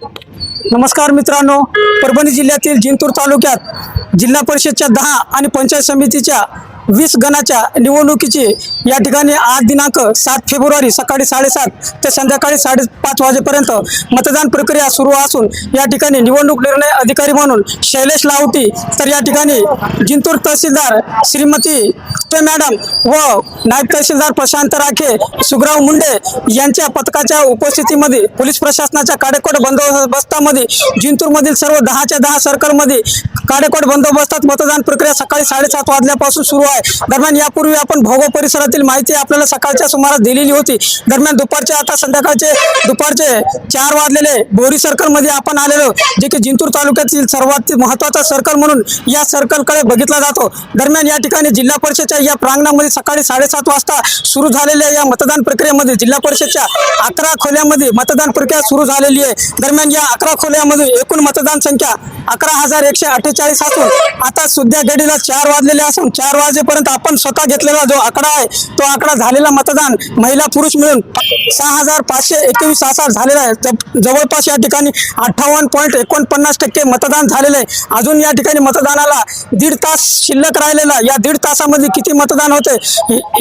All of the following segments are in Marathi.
Thank you. नमस्कार मित्रांनो परभणी जिल्ह्यातील जिंतूर तालुक्यात जिल्हा परिषदच्या दहा आणि पंचायत समितीच्या वीस गणाच्या निवडणुकीची या ठिकाणी आज दिनांक सात फेब्रुवारी सकाळी साडेसात ते संध्याकाळी साडेपाच वाजेपर्यंत मतदान प्रक्रिया सुरू असून या ठिकाणी निवडणूक निर्णय अधिकारी म्हणून शैलेश लावटी तर या ठिकाणी जिंतूर तहसीलदार श्रीमती ते मॅडम व नायब तहसीलदार प्रशांत राखे सुग्राव मुंडे यांच्या पथकाच्या उपस्थितीमध्ये पोलीस प्रशासनाच्या काडेकोट बंदोबस्तामध्ये जिंतूरमधील सर्व दहाच्या दहा सर्कलमध्ये काडेकोट बंदोबस्तात मतदान प्रक्रिया सकाळी साडेसात वाजल्यापासून सुरू आहे. दरम्यान यापूर्वी आपण भोगो परिसरातील माहिती आपल्याला सकाळच्या सुमारास दिलेली होती. दरम्यान दुपारचे आता संध्याकाळचे दुपारचे चार वाजलेले बोरी सर्कलमध्ये आपण आलेलो जे की जिंतूर तालुक्यातील सर्वात महत्त्वाचा सर्कल म्हणून या सर्कलकडे बघितला जातो. दरम्यान या ठिकाणी जिल्हा परिषदच्या या प्रांगणामध्ये सकाळी साडेसात वाजता सुरू झालेल्या या मतदान प्रक्रियेमध्ये जिल्हा परिषदच्या अकरा खोल्यामध्ये मतदान प्रक्रिया सुरू झालेली आहे. दरम्यान या अकरा अकोल्यामध्ये एकूण मतदान संख्या अकरा हजार एकशे अठ्ठेचाळीस असून आता सुद्धा घडीला चार वाजलेले असून चार वाजेपर्यंत आपण स्वतः घेतलेला जो आकडा आहे तो आकडा झालेला मतदान महिला पुरुष मिळून सहा हजार पाचशे एकवीस असा झालेला आहे. जवळपास या ठिकाणी अठ्ठावन्न पॉईंट एकोणपन्नास टक्के मतदान झालेलं आहे. अजून या ठिकाणी मतदानाला दीड तास शिल्लक राहिलेला या दीड तासामध्ये किती मतदान होते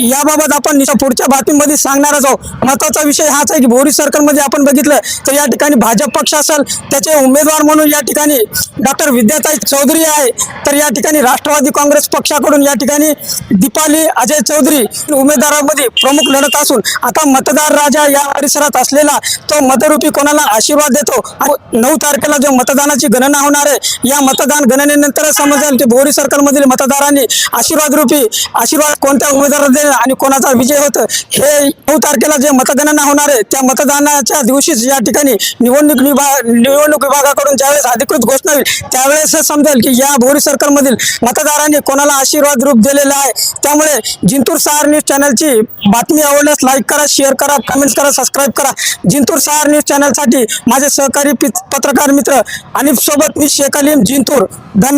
याबाबत आपण पुढच्या बातमीमध्ये सांगणारच आहोत. महत्त्वाचा विषय हाच आहे की भोरी सर्कलमध्ये आपण बघितलं तर या ठिकाणी भाजप पक्ष असेल त्याचे उमेदवार म्हणून या ठिकाणी डॉक्टर विद्याताई चौधरी आहे. तर या ठिकाणी राष्ट्रवादी काँग्रेस पक्षाकडून या ठिकाणी दीपाली अजय चौधरी उमेदवारामध्ये प्रमुख लढत असून आता मतदार राजा या परिसरात असलेला तो मतरूपी कोणाला आशीर्वाद देतो? आणि नऊ तारखेला जो मतदानाची गणना होणार आहे या मतदान गणनेनंतरच समजेल की बोरी सर्कलमधील मतदारांनी आशीर्वाद रूपी आशीर्वाद कोणत्या उमेदवाराला देईल आणि कोणाचा विजय होतं हे नऊ तारखेला जे मतगणना होणार आहे त्या मतदानाच्या दिवशीच या ठिकाणी निवडणूक विभाग निवडणूक विभागाकडून ज्यावेळेस अधिकृत घोषणा होईल त्यावेळेस समजेल की या भोरी सर्कलमधील मतदारांनी कोणाला आशीर्वाद रूप दिलेला आहे? त्यामुळे जिंतूर सहार न्यूज चॅनलची बातमी आवडल्यास लाईक करा शेअर करा कमेंट्स करा सबस्क्राईब करा. जिंतूर सहार न्यूज चॅनलसाठी माझे सहकारी पित- पत्रकार मित्र आणि सोबत मी शेख अलीम जिंतूर. धन्यवाद.